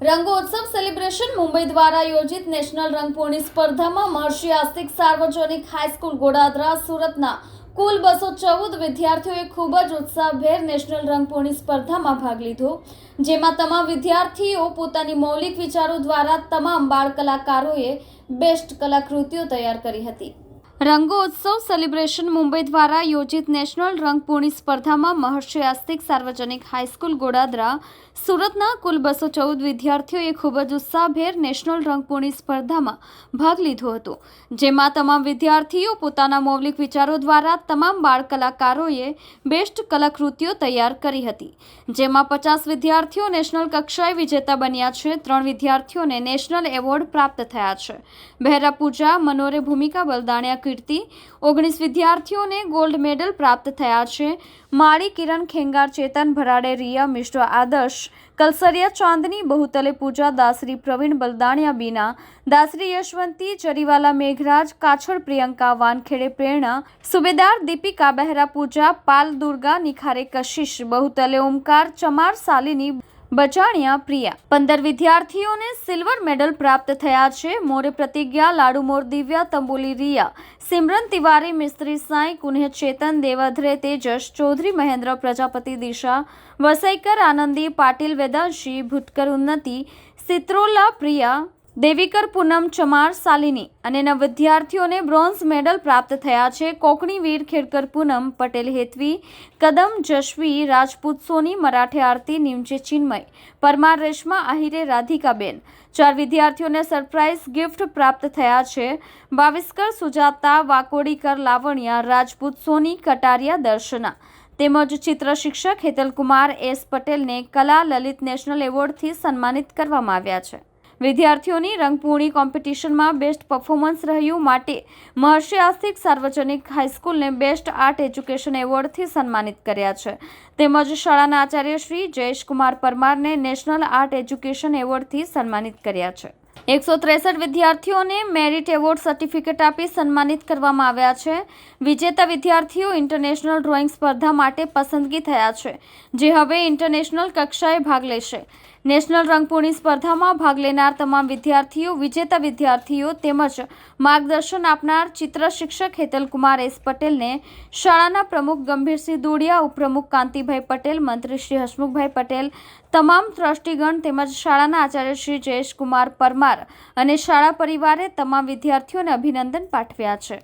રંગોત્સવ celebration Mumbai દ્વારા યોજિત national રંગપૂર્ણિ સ્પર્ધામાં મહર્ષિ આસ્તિક સાર્વજનિક હાઈસ્કૂલ ગોડાદરા સુરતના કુલ બસો ચૌદ વિદ્યાર્થીઓએ ખૂબ જ ઉત્સાહભેર નેશનલ રંગપૂર્ણિ સ્પર્ધામાં ભાગ લીધો, જેમાં તમામ વિદ્યાર્થીઓ પોતાની મૌલિક વિચારો દ્વારા તમામ બાળ કલાકારોએ બેસ્ટ કલાકૃતિઓ તૈયાર કરી હતી. રંગોત્સવ સેલિબ્રેશન મુંબઈ દ્વારા યોજિત નેશનલ રંગપૂર્ણિ સ્પર્ધામાં મહર્ષિ આસ્તિક સાર્વજનિક હાઈસ્કૂલ ગોડાદરા, સુરતના કુલ બસો ચૌદ વિદ્યાર્થીઓએ ખૂબ જ ઉત્સાહભેર નેશનલ રંગપૂર્ણિ સ્પર્ધામાં ભાગ લીધો હતો. જેમાં તમામ વિદ્યાર્થીઓ પોતાના મૌલિક વિચારો દ્વારા તમામ બાળ કલાકારોએ બેસ્ટ કલાકૃતિઓ તૈયાર કરી હતી. જેમાં પચાસ વિદ્યાર્થીઓ નેશનલ કક્ષાએ વિજેતા બન્યા છે, ત્રણ વિદ્યાર્થીઓને નેશનલ એવોર્ડ પ્રાપ્ત થયા છે. બહેરા પૂજા મનોરે ભૂમિકા, બલદાણ્યા કીર્તિ ઓગણીસ વિદ્યાર્થીઓને ગોલ્ડ મેડલ પ્રાપ્ત થયા છે. માળી, કિરણ ખેંગાર, ચેતન ભરાડે, રિયા મિશ્ર, આદર્શ, કલસરિયા ચાંદની, બહુતલે પૂજા, દાસરી, પ્રવીણ બલદાણિયા બીના, દાસરી યશવંતી જરીવાલા મેઘરાજ, કાછળ પ્રિયંકા વાનખેડે, પ્રેરણા, સુબેદાર દીપિકા બહેરા પૂજા, પાલ દુર્ગા, નિખારે કશિશ, બહુતલે ઓમકાર, ચમાર સાલિની બચાણિયા પ્રિયા. પંદર વિદ્યાર્થીઓને સિલ્વર મેડલ પ્રાપ્ત થયા છે. મોરે પ્રતિજ્ઞા લાડુમોર દિવ્યા, તંબુલી રિયા. સિમરન તિવારી, મિસ્ત્રી સાંઈ, કુન્હ ચેતન, દેવધ્રે તેજસ, ચૌધરી મહેન્દ્ર, પ્રજાપતિ દિશા, વસૈકર આનંદી, પાટીલ વેદાંશી ભૂટકર ઉન્નતિ, સિત્રોલા પ્રિયા દેવિકર પૂનમ ચમાર સાલિની અને નવ વિદ્યાર્થીઓને બ્રોન્ઝ મેડલ પ્રાપ્ત થયા છે. કોકણી વીર ખેડકર પૂનમ, પટેલ હેતવી, કદમ જશવી, રાજપૂત સોની, મરાઠે આરતી નિમચે ચિન્મય, પરમાર રેશમા, આહિરે રાધિકાબેન. ચાર વિદ્યાર્થીઓને સરપ્રાઇઝ ગિફ્ટ પ્રાપ્ત થયા છે. બાવિસ્કર સુજાતા, વાકોડીકર લાવણ્યા, રાજપૂત સોની, કટારિયા દર્શના. તેમજ ચિત્ર શિક્ષક હેતલકુમાર એસ પટેલને કલા લલિત નેશનલ એવોર્ડથી સન્માનિત કરવામાં આવ્યા છે. વિદ્યાર્થીઓની રંગપૂર્ણી કોમ્પિટિશનમાં બેસ્ટ પરફોર્મન્સ રહ્યું માટે મહર્ષિ આસ્તિક સાર્વજનિક હાઈસ્કૂલને બેસ્ટ આર્ટ એજ્યુકેશન એવોર્ડથી સન્માનિત કર્યા છે. તેમજ શાળાના આચાર્ય શ્રી જયેશકુમાર પરમારને નેશનલ આર્ટ એજ્યુકેશન એવોર્ડથી સન્માનિત કર્યા છે. એકસો ત્રેસઠ વિદ્યાર્થીઓને મેરિટ એવોર્ડ સર્ટિફિકેટ આપી સન્માનિત કરવામાં આવ્યા છે. વિજેતા વિદ્યાર્થીઓ ઇન્ટરનેશનલ ડ્રોઈંગ સ્પર્ધા માટે પસંદગી થયા છે, જે હવે ઇન્ટરનેશનલ કક્ષાએ ભાગ લેશે. નેશનલ રંગપૂર્ણી સ્પર્ધામાં ભાગ લેનાર તમામ વિદ્યાર્થીઓ, વિજેતા વિદ્યાર્થીઓ તેમજ માર્ગદર્શન આપનાર ચિત્ર શિક્ષક હેતલકુમાર એસ પટેલને શાળાના પ્રમુખ ગંભીરસિંહ દોડિયા, ઉપપ્રમુખ કાંતિભાઈ પટેલ, મંત્રી શ્રી હસમુખભાઈ પટેલ, તમામ ટ્રસ્ટીગણ તેમજ શાળાના આચાર્ય શ્રી જયેશકુમાર પરમાર અને શાળા પરિવારે તમામ વિદ્યાર્થીઓને અભિનંદન પાઠવ્યા છે.